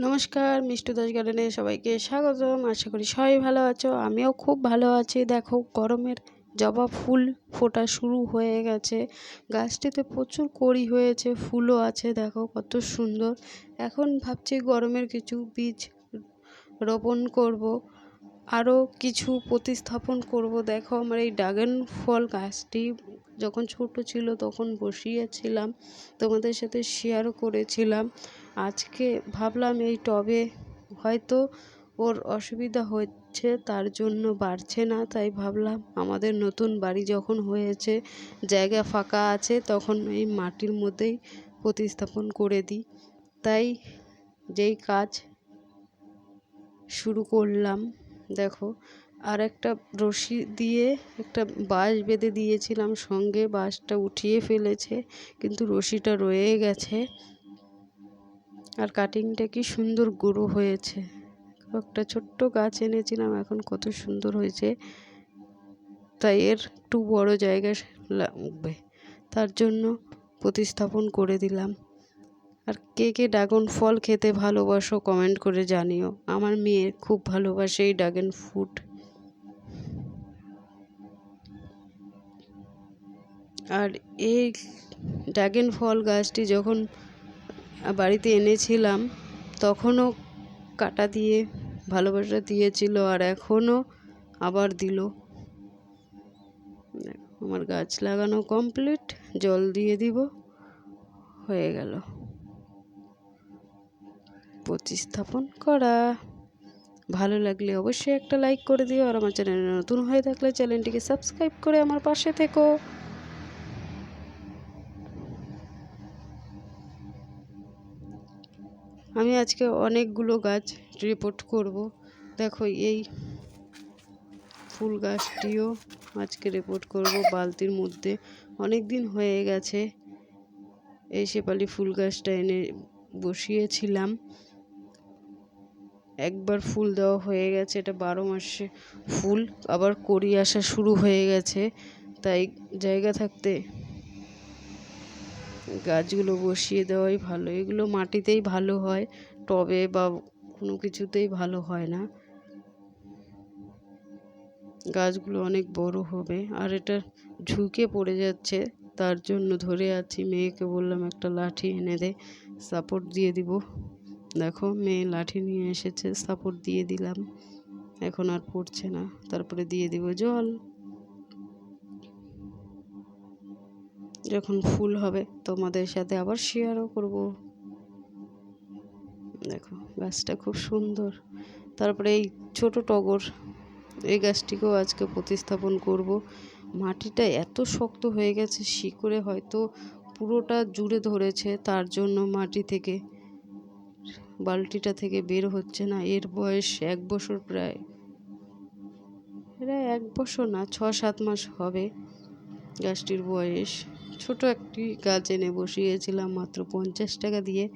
নমস্কার, মিষ্টু দাস গার্ডেনে সবাইকে স্বাগতম। আশা করি সবাই ভালো আছো, আমিও খুব ভালো আছি। দেখো, গরমের জবা ফুল ফোটা শুরু হয়ে গেছে। গাছটিতে প্রচুর কড়ি হয়েছে, ফুলও আছে, দেখো কত সুন্দর। এখন ভাবছি গরমের কিছু বীজ রোপণ করব, আরও কিছু প্রতিস্থাপন করব। দেখো, আমার এই ড্রাগন ফল গাছটি যখন ছোট ছিল তখন বসিয়েছিলাম, তোমাদের সাথে শেয়ারও করেছিলাম। আজকে ভাবলাম এই টবে হয়তো ওর অসুবিধা হচ্ছে, তার জন্য বাড়ছে না। তাই ভাবলাম আমাদের নতুন বাড়ি যখন হয়েছে, জায়গা ফাঁকা আছে, তখন এই মাটির মধ্যেই প্রতিস্থাপন করে দিই। তাই যেই কাজ শুরু করলাম, দেখো। আর একটা রশি দিয়ে একটা বাঁশ বেঁধে দিয়েছিলাম, সঙ্গে বাঁশটা উঠিয়ে ফেলেছে, কিন্তু রশিটা রয়ে গেছে। আর কাটিংটা কি সুন্দর গুঁড়ো হয়েছে। একটা ছোট্ট গাছ এনেছিলাম, এখন কত সুন্দর হয়েছে। তাই এর একটু বড় জায়গা লাগবে, তার জন্য প্রতিস্থাপন করে দিলাম। আর কে কে ড্রাগন ফল খেতে ভালোবাসো কমেন্ট করে জানিও। আমার মেয়ে খুব ভালোবাসে এই ড্রাগন ফ্রুট আর এই ড্রাগন ফল গাছটি যখন বাড়িতে এনেছিলাম, তখনও কাটা দিয়ে ভালোবাসা দিয়েছিল আর এখনও আবার দিল। আমার গাছ লাগানো কমপ্লিট জল দিয়ে দিব, হয়ে গেল। প্রতিস্থাপন করা। ভালো লাগলে অবশ্যই একটা লাইক করে দিও আর আমার চ্যানেলে নতুন হয়ে থাকলে চ্যানেলটিকে সাবস্ক্রাইব করে আমার পাশে থেকো। আমি আজকে অনেকগুলো গাছ রিপোর্ট করব। দেখো এই ফুল গাছটিও আজকে রিপোর্ট করব বালতির মধ্যে। অনেক দিন হয়ে গেছে এই শেপালি ফুল গাছটা এনে বসিয়েছিলাম। একবার ফুল দেওয়া হয়ে গেছে, এটা বারো মাসে ফুল। আবার কড়ি আসা শুরু হয়ে গেছে। তাই জায়গা থাকতে গাছগুলো বসিয়ে দেওয়াই ভালো। এগুলো মাটিতেই ভালো হয়, টবে বা কোনো কিছুতেই ভালো হয় না। গাছগুলো অনেক বড় হবে, আর এটা ঝুঁকে পড়ে যাচ্ছে, তার জন্য ধরে আছি মেয়েকে বললাম, একটা লাঠি এনে দে, সাপোর্ট দিয়ে দিব। দেখো, মেয়ে লাঠি নিয়ে এসেছে, সাপোর্ট দিয়ে দিলাম। এখন আর পড়ছে না, তারপরে দিয়ে দিব জল। যখন ফুল হবে, তোমাদের সাথে আবার শেয়ারও করব। দেখো, গাছটা খুব সুন্দর। তারপরে এই ছোট টগর, এই গাছটিকেও আজকে প্রতিস্থাপন করব। মাটিটা এত শক্ত হয়ে গেছে, শিকড়ে হয়তো পুরোটা জুড়ে ধরেছে, তার জন্য মাটি থেকে, বালতিটা থেকে বের হচ্ছে না। এর বয়স এক বছর প্রায় প্রায় এক বছর না ছ সাত মাস হবে গাছটির বয়স। ছোট একটি গাছ এনে বসিয়েছিলাম মাত্র পঞ্চাশ টাকা দিয়ে।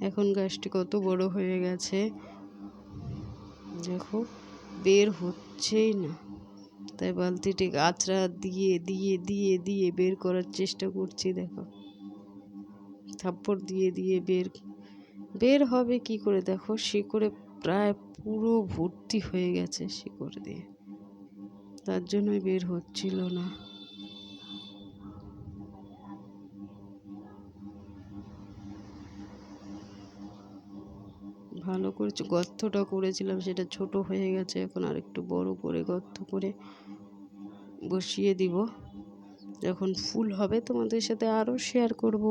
এখন গাছটি কত বড় হয়ে গেছে। দেখো, বের হচ্ছেই না। তাই বালতিটি আঁচড়া দিয়ে দিয়ে দিয়ে দিয়ে বের করার চেষ্টা করছি, দেখো। থাপ্পড় দিয়ে দিয়ে বের বের হবে কি করে? দেখো, শিকড়ে প্রায় পুরো ভর্তি হয়ে গেছে শিকড় দিয়ে। তার জন্যই বের হচ্ছিল না। ভালো করেছে, গর্তটা করেছিলাম, সেটা ছোট হয়ে গেছে, এখন আর একটু বড় করে গর্ত করে বসিয়ে দিব। যখন ফুল হবে তোমাদের সাথে আরও শেয়ার করব।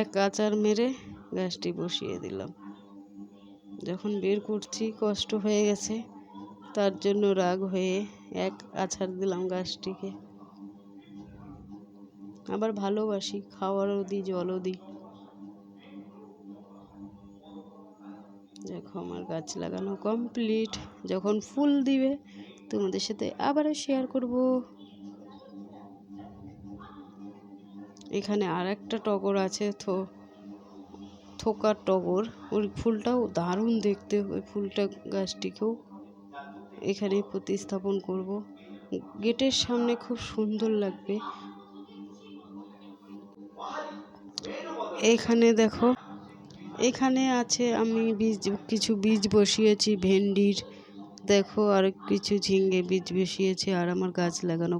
এক আচার মেরে গাছটি বসিয়ে দিলাম। যখন বের করছি, কষ্ট হয়ে গেছে। তার জন্য রাগ হয়ে এক আছাড় দিলাম গাছটিকে। আবার ভালোবাসি খাওয়ারও দিই জলও দিই দেখো আমার গাছ লাগানো কমপ্লিট যখন ফুল দিবে, তোমাদের সাথে আবারও শেয়ার করব। এখানে আর একটা টগর আছে, থো, থোকার টগর। ওই ফুলটাও দারুণ দেখতে, ওই ফুলটা গাছটিকেও এখানে প্রতিস্থাপন করব। গেটের সামনে খুব সুন্দর লাগবে। এখানে দেখো, এখানে আছে আমি বীজ, কিছু বীজ বসিয়েছি, ভেন্ডির। দেখো আর কিছু ঝিঙ্গে বীজ বসিয়েছি আর আমার গাছ লাগানো।